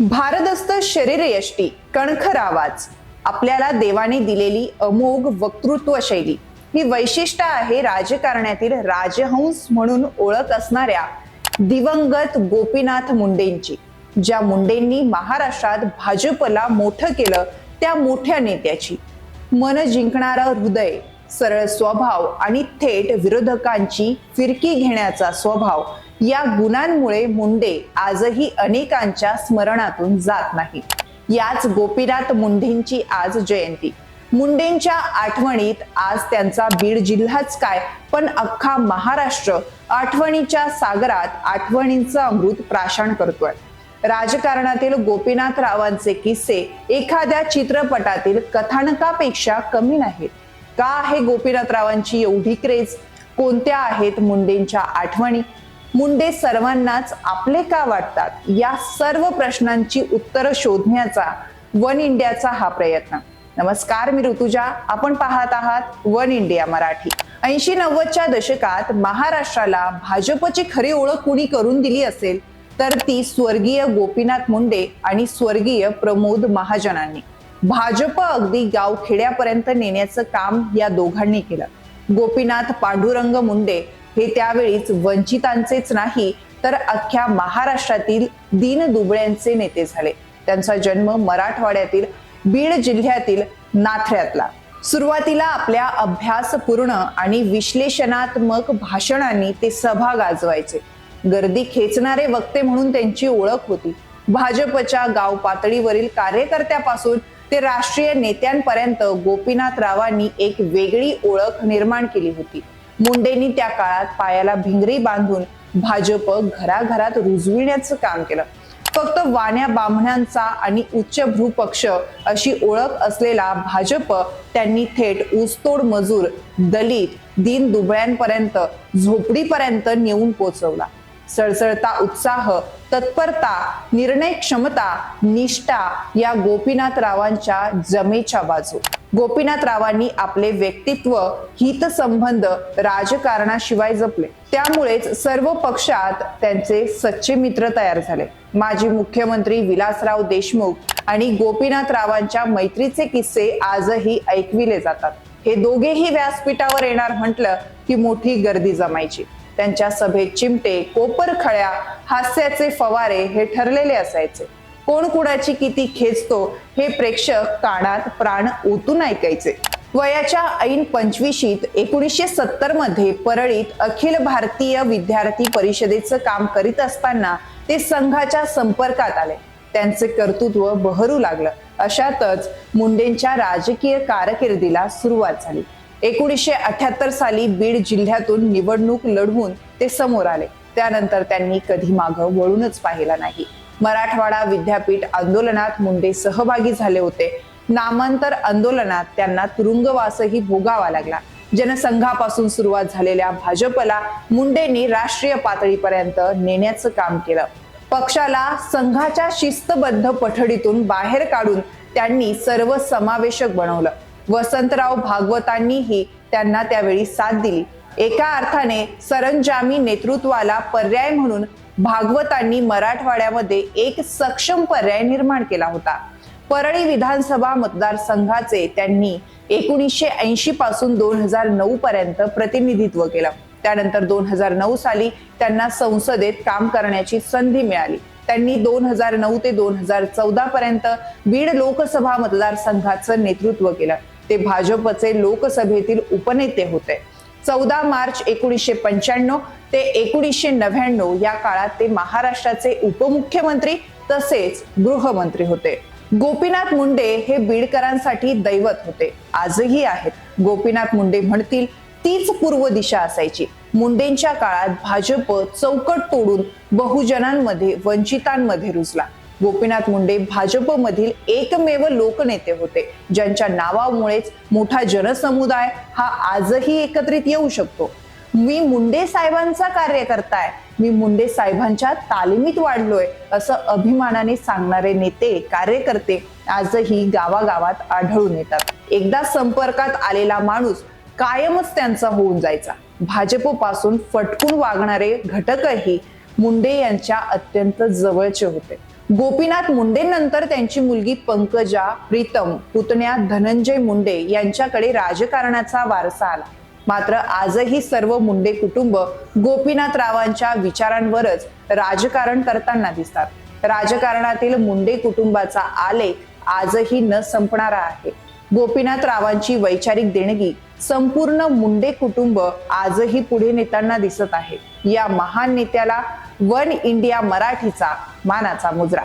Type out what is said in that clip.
भारदस्त शरीर यष्टी कणखर आवाज. आपल्याला देवाने दिलेली अमोघ वक्तृत्व शैली. ही वैशिष्ट्य आहे राजकारणातील राजहंस म्हणून ओळख असणाऱ्या दिवंगत गोपीनाथ मुंडेंची ज्या मुंडेंनी महाराष्ट्रात भाजपला मोठं केलं त्या मोठ्या नेत्याची. मन जिंकणारं हृदय सरळ स्वभाव आणि थेट विरोधकांची फिरकी घेण्याचा स्वभाव या गुणांमुळे मुंडे आजही अनेकांच्या स्मरणातून जात नाही याच गोपीनाथ मुंडेंची आज जयंती. मुंडेंच्या आठवणीत आज त्यांचा बीड जिल्हाच काय पण अख्खा महाराष्ट्र आठवणीच्या सागरात आठवणींचं अमृत प्राशन करतोय. राजकारणातील गोपीनाथ रावांचे किस्से एखाद्या चित्रपटातील कथानकापेक्षा कमी नाहीत. का आहे गोपीनाथ रावांची एवढी क्रेज? कोणत्या आहेत मुंडेंच्या आठवणी? मुंडे सर्वांनाच आपले का वाटतात? या सर्व प्रश्नांची उत्तरं शोधण्याचा वन इंडियाचा हा प्रयत्न. नमस्कार मी ऋतुजा. आपण पाहत आहात वन इंडिया मराठी. ऐंशी नव्वदच्या दशकात महाराष्ट्राला भाजपची खरी ओळख कुणी करून दिली असेल तर ती स्वर्गीय गोपीनाथ मुंडे आणि स्वर्गीय प्रमोद महाजनांनी. भाजप अगदी गाव खेड्यापर्यंत नेण्याचं काम या दोघांनी केलं. गोपीनाथ पांडुरंग मुंडे हे त्यावेळीच वंचितांचेच नाही तर अख्ख्या महाराष्ट्रातील दीन दुबळ्यांचे नेते झाले. त्यांचा जन्म मराठवाड्यातील बीड जिल्ह्यातील नाथऱ्यातला. सुरुवातीला आपल्या अभ्यासपूर्ण आणि विश्लेषणात्मक भाषणांनी ते सभा गाजवायचे. गर्दी खेचणारे वक्ते म्हणून त्यांची ओळख होती. भाजपच्या गाव पातळीवरील कार्यकर्त्यापासून ते राष्ट्रीय नेत्यांपर्यंत गोपीनाथ रावांनी एक वेगळी ओळख निर्माण केली होती. मुंडेंनी त्या काळात पायाला भिंगरी बांधून भाजप घराघरात रुजविण्याचं काम केलं. फक्त वाण्या बामणांचा आणि उच्चभ्रू पक्ष अशी ओळख असलेला भाजप त्यांनी थेट ऊसतोड मजूर दलित दिन दुबळ्यांपर्यंत झोपडीपर्यंत नेऊन पोचवला. सळसळता उत्साह तत्परता निर्णय क्षमता निष्ठा या गोपीनाथ रावांच्या जमेच्या बाजू. गोपीनाथ रावांनी आपले व्यक्तित्व हितसंबंध राजकारणाशिवाय जपले. त्यामुळेच सर्व पक्षात त्यांचे सच्चे मित्र तयार झाले. माजी मुख्यमंत्री विलासराव देशमुख आणि गोपीनाथ रावांच्या मैत्रीचे किस्से आजही ऐकविले जातात. हे दोघेही व्यासपीठावर येणार म्हटलं की मोठी गर्दी जमायची. त्यांच्या सभेत चिमटे कोपर खळ्या हास्याचे फवारे हे ठरलेले असायचे. कोण कुणाची किती खेचतो हे प्रेक्षक कानात प्राण ओतून ऐकायचे. वयाच्या ऐन पंचवीशीत एकोणीसशे सत्तरमध्ये परळीत अखिल भारतीय विद्यार्थी परिषदेचं काम करीत असताना ते संघाच्या संपर्कात आले. त्यांचे कर्तृत्व बहरू लागलं. अशातच मुंडेंच्या राजकीय कारकिर्दीला सुरुवात झाली. एकोणीसशे अठ्याहत्तर साली बीड जिल्ह्यातून निवडणूक लढवून ते समोर आले. त्यानंतर त्यांनी कधी मागं वळूनच पाहिला नाही. मराठवाडा विद्यापीठ आंदोलनात मुंडे सहभागी झाले होते. नामांतर आंदोलनात त्यांना तुरुंगवासही भोगावा लागला. जनसंघापासून सुरुवात झालेल्या भाजपला मुंडेंनी राष्ट्रीय पातळीपर्यंत नेण्याचं काम केलं. पक्षाला संघाच्या शिस्तबद्ध पठडीतून बाहेर काढून त्यांनी सर्व समावेशक बनवलं. वसंतराव भागवतांनीही त्यांना त्यावेळी साथ दिली. एका अर्थाने सरंजामी नेतृत्वाला पर्याय म्हणून भागवतांनी मराठवाड्यामध्ये एक सक्षम पर्याय निर्माण केला होता. परळी विधानसभा मतदारसंघाचे त्यांनी एकोणीसशे ऐंशी पासून दोन हजार नऊ पर्यंत प्रतिनिधित्व केलं. त्यानंतर दोन हजार नऊ साली त्यांना संसदेत काम करण्याची संधी मिळाली. त्यांनी दोन हजार नऊ ते दोन हजार चौदा पर्यंत बीड लोकसभा मतदारसंघाचं नेतृत्व केलं. ते भाजपचे लोकसभेतील उपनेते होते. चौदा मार्च एकोणीसशे पंच्याण्णव ते एकोणीसशे नव्याण्णव या काळात ते महाराष्ट्राचे उपमुख्यमंत्री तसेच गृहमंत्री होते. गोपीनाथ मुंडे हे बीडकरांसाठी दैवत होते. आजही आहेत. गोपीनाथ मुंडे म्हणतील तीच पूर्व दिशा असायची. मुंडेंच्या काळात भाजप चौकट तोडून बहुजनांमध्ये वंचितांमध्ये रुजला. गोपीनाथ मुंडे भाजपमधील एकमेव लोकनेते होते ज्यांच्या नावामुळेच मोठा जनसमुदाय हा आजही एकत्रित येऊ शकतो. मी मुंडे साहेबांचा कार्यकर्ता आहे मी मुंडे साहेबांच्या तालिमीत वाढलोय असं अभिमानाने सांगणारे नेते कार्यकर्ते आजही गावागावात आढळून येतात. एकदा संपर्कात आलेला माणूस कायमच त्यांचा होऊन जायचा. भाजपपासून फटकून वागणारे घटकही मुंडे यांच्या अत्यंत जवळचे होते. गोपीनाथ मुंडेंनंतर त्यांची मुलगी पंकजा प्रीतम पुतण्या धनंजय मुंडे यांच्याकडे राजकारणाचा वारसा आला. मात्र आजही सर्व मुंडे कुटुंब गोपीनाथ रावांच्या विचारांवरच राजकारण करताना दिसतात. राजकारणातील मुंडे कुटुंबाचा आलेख आजही न संपणारा आहे. गोपीनाथ रावांची वैचारिक देणगी संपूर्ण मुंडे कुटुंब आजही पुढे नेताना दिसत आहे. या महान नेत्याला वन इंडिया मराठीचा मानाचा मुजरा.